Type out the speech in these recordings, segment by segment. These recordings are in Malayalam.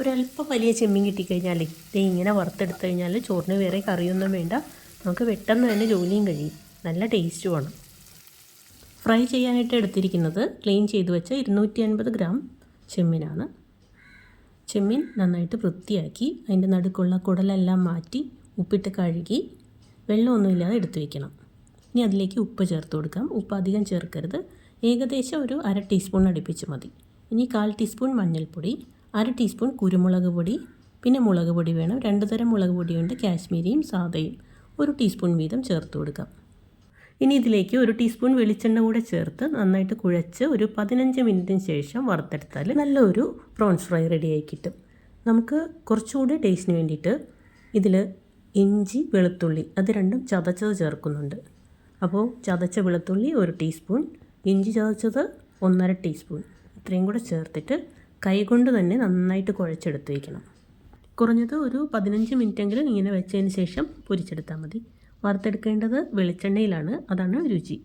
ഒരല്പം വലിയ ചെമ്മീൻ കിട്ടിക്കഴിഞ്ഞാൽ ഇത് ഇങ്ങനെ വറുത്തെടുത്ത് കഴിഞ്ഞാൽ ചോറിന് വേറെ കറിയൊന്നും വേണ്ട. നമുക്ക് പെട്ടെന്ന് തന്നെ ജോലിയും കഴിയും. നല്ല ടേസ്റ്റുമാണ് ഫ്രൈ ചെയ്യാനായിട്ട് എടുത്തിരിക്കുന്നത് ക്ലീൻ ചെയ്ത് വെച്ച ഇരുന്നൂറ്റി അൻപത് ഗ്രാം ചെമ്മീനാണ്. ചെമ്മീൻ നന്നായിട്ട് വൃത്തിയാക്കി അതിന്റെ നടുക്കുള്ള കുടലെല്ലാം മാറ്റി ഉപ്പിട്ട് കഴുകി വെള്ളമൊന്നുമില്ലാതെ എടുത്തു വയ്ക്കണം ഇനി അതിലേക്ക് ഉപ്പ് ചേർത്ത് കൊടുക്കാം. ഉപ്പ് അധികം ചേർക്കരുത്. ഏകദേശം ഒരു അര ടീസ്പൂൺ അടുപ്പിച്ച് മതി. ഇനി കാൽ ടീസ്പൂൺ മഞ്ഞൾപ്പൊടി അര ടീസ്പൂൺ കുരുമുളക് പൊടി പിന്നെ മുളക് പൊടി വേണം. രണ്ട് തരം മുളക് പൊടിയുണ്ട് കാശ്മീരിയും സാദയും. ഒരു ടീസ്പൂൺ വീതം ചേർത്ത് കൊടുക്കാം. ഇനി ഇതിലേക്ക് ഒരു ടീസ്പൂൺ വെളിച്ചെണ്ണ കൂടെ ചേർത്ത് നന്നായിട്ട് കുഴച്ച് ഒരു പതിനഞ്ച് മിനിറ്റിന് ശേഷം വറുത്തെടുത്താൽ നല്ലൊരു പ്രോൺസ് ഫ്രൈ ആയി കിട്ടും. നമുക്ക് കുറച്ചുകൂടി ടേസ്റ്റിന് വേണ്ടിയിട്ട് ഇതിൽ ഇഞ്ചി വെളുത്തുള്ളി അത് രണ്ടും ചതച്ചത് ചേർക്കുന്നുണ്ട്. അപ്പോൾ ചതച്ച വെളുത്തുള്ളി ഒരു ടീസ്പൂൺ ഇഞ്ചി ചതച്ചത് ഒന്നര ടീസ്പൂൺ. ഇത്രയും കൂടെ ചേർത്തിട്ട് കൈകൊണ്ട് തന്നെ നന്നായിട്ട് കുഴച്ചെടുത്ത് വയ്ക്കണം കുറഞ്ഞത് ഒരു പതിനഞ്ച് മിനിറ്റെങ്കിലും ഇങ്ങനെ വെച്ചതിന് ശേഷം പൊരിച്ചെടുത്താൽ മതി. വറുത്തെടുക്കേണ്ടത് വെളിച്ചെണ്ണയിലാണ് അതാണ് രുചി.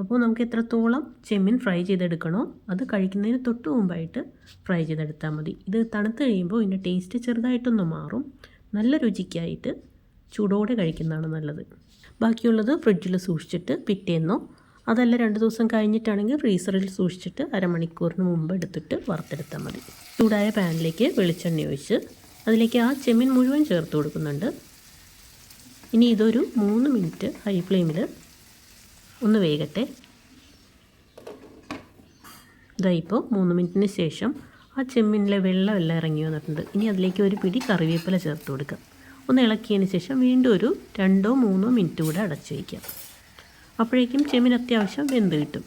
അപ്പോൾ നമുക്ക് എത്രത്തോളം ചെമ്മീൻ ഫ്രൈ ചെയ്തെടുക്കണോ അത് കഴിക്കുന്നതിന് തൊട്ട് മുമ്പായിട്ട് ഫ്രൈ ചെയ്തെടുത്താൽ മതി. ഇത് തണുത്ത് കഴിയുമ്പോൾ ഇതിന്റെ ടേസ്റ്റ് ചെറുതായിട്ടൊന്ന് മാറും. നല്ല രുചിക്കായിട്ട് ചൂടോടെ കഴിക്കുന്നതാണ് നല്ലത്. ബാക്കിയുള്ളത് ഫ്രിഡ്ജിൽ സൂക്ഷിച്ചിട്ട് പിറ്റേന്നോ അതല്ല രണ്ട് ദിവസം കഴിഞ്ഞിട്ടാണെങ്കിൽ ഫ്രീസറിൽ സൂക്ഷിച്ചിട്ട് അരമണിക്കൂറിന് മുമ്പ് എടുത്തിട്ട് വറുത്തെടുത്താൽ മതി. ചൂടായ പാനിലേക്ക് വെളിച്ചെണ്ണ ഒഴിച്ച് അതിലേക്ക് ആ ചെമ്മീൻ മുഴുവൻ ചേർത്ത് കൊടുക്കുന്നുണ്ട്. ഇനി ഇതൊരു മൂന്ന് മിനിറ്റ് ഹൈ ഫ്ലെയിമിൽ ഒന്ന് വേകട്ടെ. ഇതാ ഇപ്പോൾ മൂന്ന് മിനിറ്റിന് ശേഷം ആ ചെമ്മീനിലെ വെള്ളമെല്ലാം ഇറങ്ങി വന്നിട്ടുണ്ട്. ഇനി അതിലേക്ക് ഒരു പിടി കറിവേപ്പില ചേർത്ത് കൊടുക്കാം. ഒന്ന് ഇളക്കിയതിന് ശേഷം വീണ്ടും ഒരു രണ്ടോ മൂന്നോ മിനിറ്റ് കൂടെ അടച്ചു വയ്ക്കാം. അപ്പോഴേക്കും ചെമ്മീൻ അത്യാവശ്യം വെന്ത് കിട്ടും.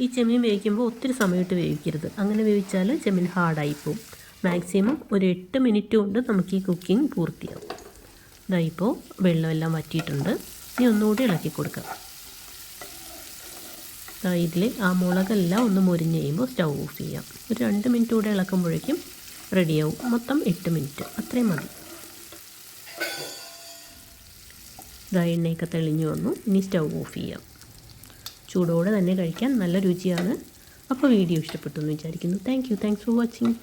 ഈ ചെമ്മീൻ വേവിക്കുമ്പോൾ ഒത്തിരി സമയമിട്ട് വേവിക്കരുത്. അങ്ങനെ വേവിച്ചാൽ ചെമ്മീൻ ഹാർഡായി പോവും. മാക്സിമം ഒരു എട്ട് മിനിറ്റ് കൊണ്ട് നമുക്ക് ഈ കുക്കിംഗ് പൂർത്തിയാവും. ഇതാ ഇപ്പോൾ വെള്ളമെല്ലാം വറ്റിയിട്ടുണ്ട്. ഇനി ഒന്നുകൂടി ഇളക്കി കൊടുക്കാം. ഇതിൽ ആ മുളകെല്ലാം ഒന്ന് മുരിഞ്ഞ് കഴിയുമ്പോൾ സ്റ്റൗ ഓഫ് ചെയ്യാം. ഒരു രണ്ട് മിനിറ്റ് കൂടെ ഇളക്കുമ്പോഴേക്കും റെഡിയാവും. മൊത്തം എട്ട് മിനിറ്റ്. അത്രയും മതി. ഇതാ എണ്ണയൊക്കെ തെളിഞ്ഞു വന്നു. ഇനി സ്റ്റൗ ഓഫ് ചെയ്യാം. ചൂടോടെ തന്നെ കഴിക്കാൻ നല്ല രുചിയാണ്. അപ്പോൾ വീഡിയോ ഇഷ്ടപ്പെട്ടു എന്ന് വിചാരിക്കുന്നു. Thank you. Thanks for watching.